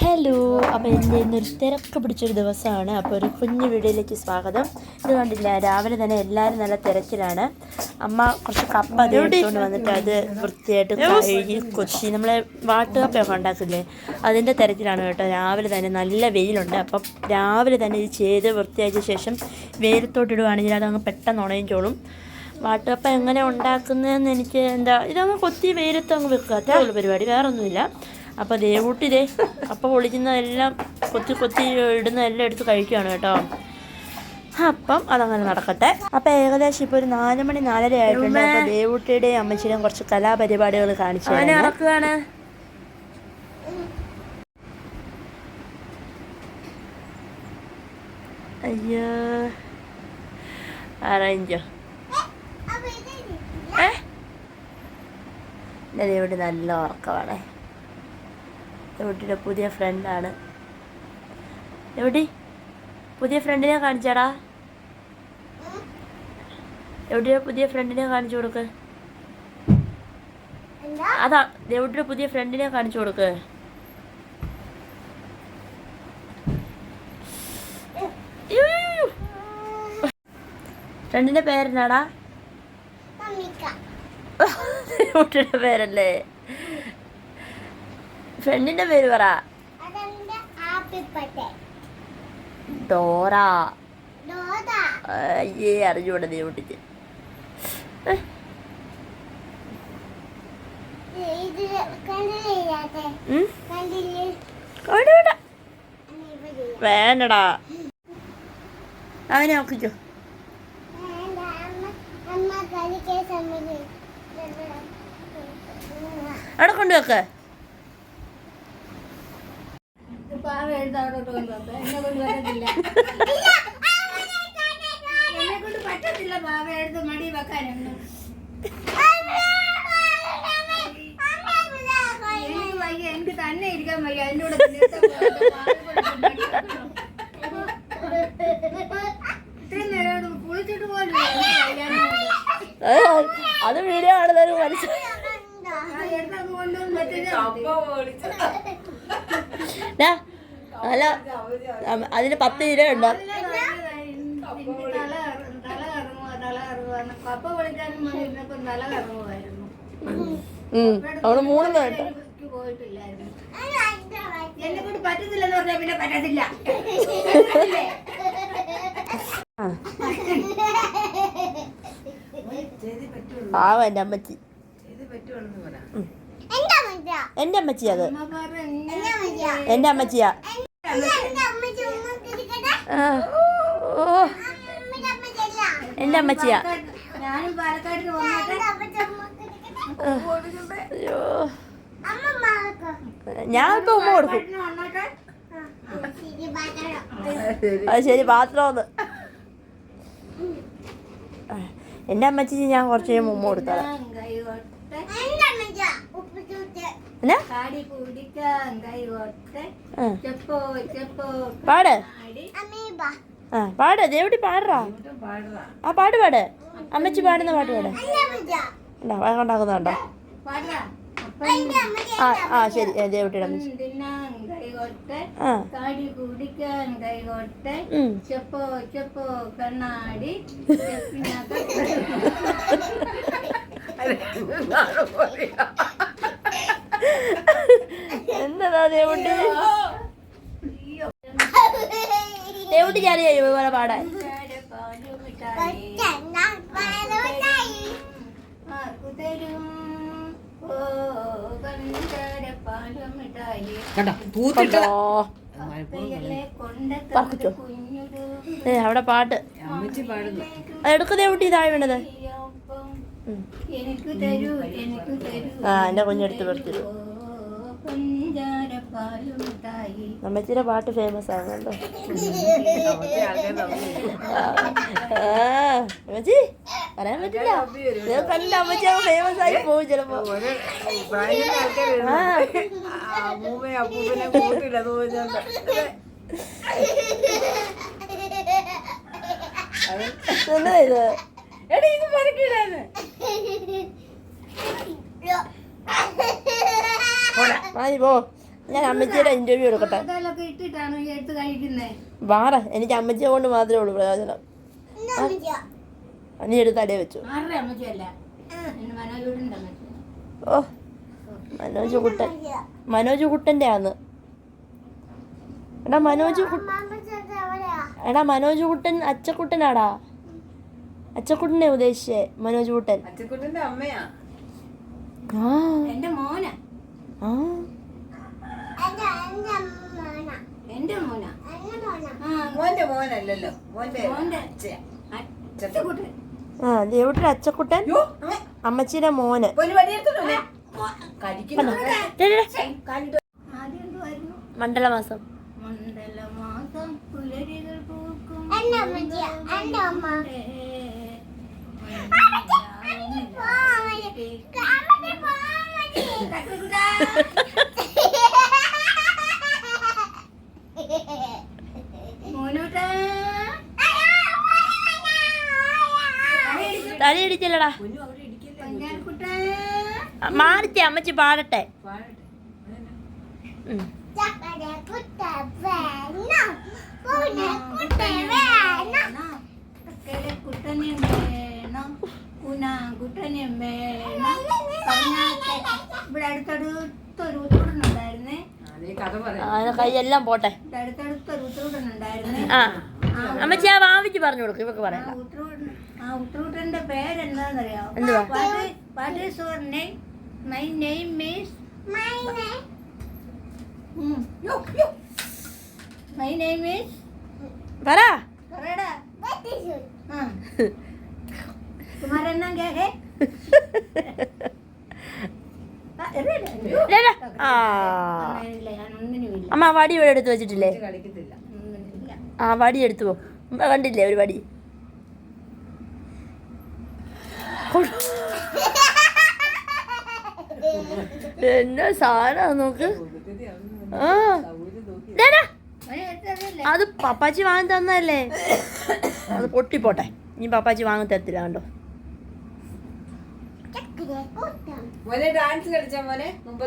Hello അപ്പോൾ എന്റെ ഇന്നൊരു തിരക്ക് പിടിച്ചൊരു ദിവസമാണ്. അപ്പോൾ ഒരു കുഞ്ഞു വീഡിയോയിലേക്ക് സ്വാഗതം. ഇത് കണ്ടില്ല രാവിലെ തന്നെ എല്ലാവരും നല്ല തിരക്കിലാണ്. അമ്മ കുറച്ച് കപ്പ അത് എടുത്തുകൊണ്ട് വന്നിട്ട് അത് വൃത്തിയായിട്ട് കഴുകി കൊച്ചി. നമ്മളെ വാട്ടുകപ്പയൊക്കെ ഉണ്ടാക്കില്ലേ അതിന്റെ തിരക്കിലാണ് കേട്ടോ. രാവിലെ തന്നെ നല്ല വെയിലുണ്ട്. അപ്പം രാവിലെ തന്നെ ഇത് ചെയ്ത് വൃത്തിയാക്കിയ ശേഷം വെയിലത്തോട്ടിടുവാണെങ്കിൽ അതങ്ങ് പെട്ടെന്ന് ഉണയിച്ചോളും വാട്ടുകപ്പ എങ്ങനെ ഉണ്ടാക്കുന്നതെന്ന് എനിക്ക് എന്താ ഇതങ്ങ് കൊത്തി വെയിലത്ത് അങ്ങ് വെക്കുക. അത്രേ ഉള്ളൂ പരിപാടി. വേറെ അപ്പോൾ ദേവൂട്ടിതേ അപ്പം പൊളിക്കുന്നതെല്ലാം കൊത്തി കൊത്തി ഇടുന്നതെല്ലാം എടുത്ത് കഴിക്കുകയാണ് കേട്ടോ. അപ്പം അതങ്ങനെ നടക്കട്ടെ. അപ്പം ഏകദേശം ഇപ്പോൾ ഒരു നാല് മണി നാലര ആയിട്ടുണ്ട്. അപ്പോൾ ദേവൂട്ടിയുടെയും അമ്മച്ചിയുടെയും കുറച്ച് കലാപരിപാടികൾ കാണിച്ചു നടക്കുകയാണ് അയ്യോ. അറേഞ്ചോ. ഏ? ദേവുട്ടി നല്ല ഉറക്കമാണേ. ദേവുട്ടിയുടെ പുതിയ ഫ്രണ്ടാണ് എവിടെ? പുതിയ ഫ്രണ്ടിനെ കാണിച്ചാടാ. എവിടെ പുതിയ ഫ്രണ്ടിനെ കാണിച്ചു കൊടുക്ക്? അതാ എവിടെ പുതിയ ഫ്രണ്ടിനെ കാണിച്ചു കൊടുക്ക്? ഫ്രണ്ടിന്റെ പേരെന്നാടാ? ദേവുട്ടിയുടെ പേരല്ലേ? ഫ്രണ്ടിന്റെ പേര് പറ. ഡോറ. അയ്യേ അറിഞ്ഞൂടെ നീ കുട്ടിക്ക് വേണ്ട, വേണ്ട. വേണ്ടടാ. അവനെ നോക്കിക്കോ. അവിടെ കൊണ്ടുവെക്ക് പാവ എടുത്ത് അവിടോട്ട് കൊണ്ടുവന്നു എന്നെ കൊണ്ട് പറ്റത്തില്ല എന്നെ കൊണ്ട് പറ്റത്തില്ല പാവ എടുത്ത് മടി വെക്കാനൊന്നും എനിക്ക് വയ്യ എനിക്ക് തന്നെ ഇരിക്കാൻ വയ്യ അതിന്റെ കൂടെ നിർത്താൻ പോകാതെ പാവ കൊണ്ട് മടി വെക്കണം. ഇത്രയും നേരം കുളിച്ചിട്ട് പോലും അത് വീഡിയോ കാണുന്നവര് മനസ്സിലായി എടുത്തങ്ങ് കൊണ്ടുവന്ന് അല്ല അതിന് പത്ത് ഇര ഉണ്ട്? അവൾ മൂന്ന് കേട്ടോ. പറ്റത്തില്ലെന്ന് പറഞ്ഞാൽ പിന്നെ പറ്റത്തില്ല പാവം എന്റെ അമ്മച്ചി. എന്റെ അമ്മച്ചി അത്. എന്റെ അമ്മച്ചിയാ. ഓ എന്റെ അമ്മച്ചിയാ. ഞാനും പാലക്കാട് വന്നിട്ട് അയ്യോ. ഞാൻ ഇപ്പൊ ഉമ്മ കൊടുക്കും. അത് ശരി പാത്രമൊന്ന്. എന്റെ അമ്മച്ചി ഞാൻ കുറച്ച് കഴിയുമ്പോൾ ഉമ്മ കൊടുത്തോളാം കൈകൊട്ടെ എന്നാ? പാട്. ആടി ആ പാട്. ദേവടി പാടുറാ? ആ പാട്ട് പാട്. അമ്മച്ചി പാടുന്ന പാട്ട് പാട്. ഉണ്ടോ വഴക്കുണ്ടാക്കുന്നുണ്ടോ പാടാ ആ ആ ശരി. ദേവട്ടിയുടെ അമ്മച്ചി. കാടി കുടിക്കാൻ കൈകൊട്ടെ ഉം. ചെപ്പോ ചെപ്പോ കണ്ണാടി. എന്നതാ ദേവുട്ടി ദേവുട്ടി ഞാൻ ഇതുപോലെ പാടാൻ. അവിടെ പാട്ട്. എടുക്കുന്നേ കുട്ടി ഇതായി താഴെ വീണത്. എനിക്ക് തരൂ എനിക്ക് തരൂ ആ എന്റെ കുഞ്ഞെടുത്ത് മിഠായി അമ്മച്ചിയുടെ പാട്ട് ഫേമസ് ആകുന്നുണ്ടോ അമ്മച്ചി പറയാൻ പറ്റില്ല. ഇത് കണ്ട അമ്മച്ചി ഫേമസ് ആയി പോകും ചിലപ്പോ. എന്താ ഇത്? എടി ഇത് പറിക്കില്ലാന്ന് മതി പോ. ഞാൻ അമ്മച്ചിയുടെ ഇന്റർവ്യൂ എടുക്കട്ടെ. വാറ എനിക്ക് അമ്മച്ചിയെ കൊണ്ട് മാത്രമേ ഉള്ളൂ പ്രയോജനം. നീ എടുത്ത് അടിയ വെച്ചു. ഓ മനോജ് കുട്ടൻ. മനോജ് കുട്ടന്റെ ആന്ന്. എടാ മനോജ് എടാ മനോജ് കുട്ടൻ അച്ചക്കുട്ടനാടാ. അച്ചക്കുട്ടനെ ഉദ്ദേശിച്ചേ മനോജ് കുട്ടൻ. അച്ചക്കുട്ടന്റെ അമ്മയാ. ആ. എന്റെ മോന. ആ. എന്റെ മോന. ആ മോന്റെ മോനല്ലല്ലോ. മോന്റെ മോന്റെ അച്ഛയാ. അച്ഛക്കുട്ടൻ ആ ദേവുട്ടിയുടെ അച്ചക്കുട്ടൻ? അമ്മേ, അമ്മച്ചിയുടെ മോന്. മണ്ഡലമാസം. മണ്ഡലമാസം പുലരികൾ പൂക്കും. മോനൂട്ടാ തലയിടിച്ചില്ലടാ മാറിച്ച അമ്മച്ചി പാടട്ടെ. പാടട്ടെ. കൈയെല്ലാം പോട്ടെ. ആ. അമ്മച്ചി ആ വാമിച്ച് പറഞ്ഞു കൊടുക്കും ഇവക്ക് പറയാം ഉത്രൂട്ടന്റെ പേരെന്താണെന്നറിയാമോ എന്തുവാ? What is your name my name means my name my name is പറ. പറയടാ. കുമാരൻ കേക്കേ? ആ, അമ്മ വടി ഇവിടെ എടുത്ത് വെച്ചിട്ടില്ലേ? ആ വടി എടുത്തു പോ. കണ്ടില്ലേ ഒരു വടി? എന്നാ സാധനം നോക്ക്. ആ? അത് പപ്പാച്ചി വാങ്ങി തന്നല്ലേ അത് പൊട്ടിപ്പോട്ടെ. ഇനി പപ്പാച്ചി വാങ്ങി തരത്തില്ല കണ്ടോ? മോനെ ഡാൻസ് കളിച്ച മോനെ. മുമ്പ്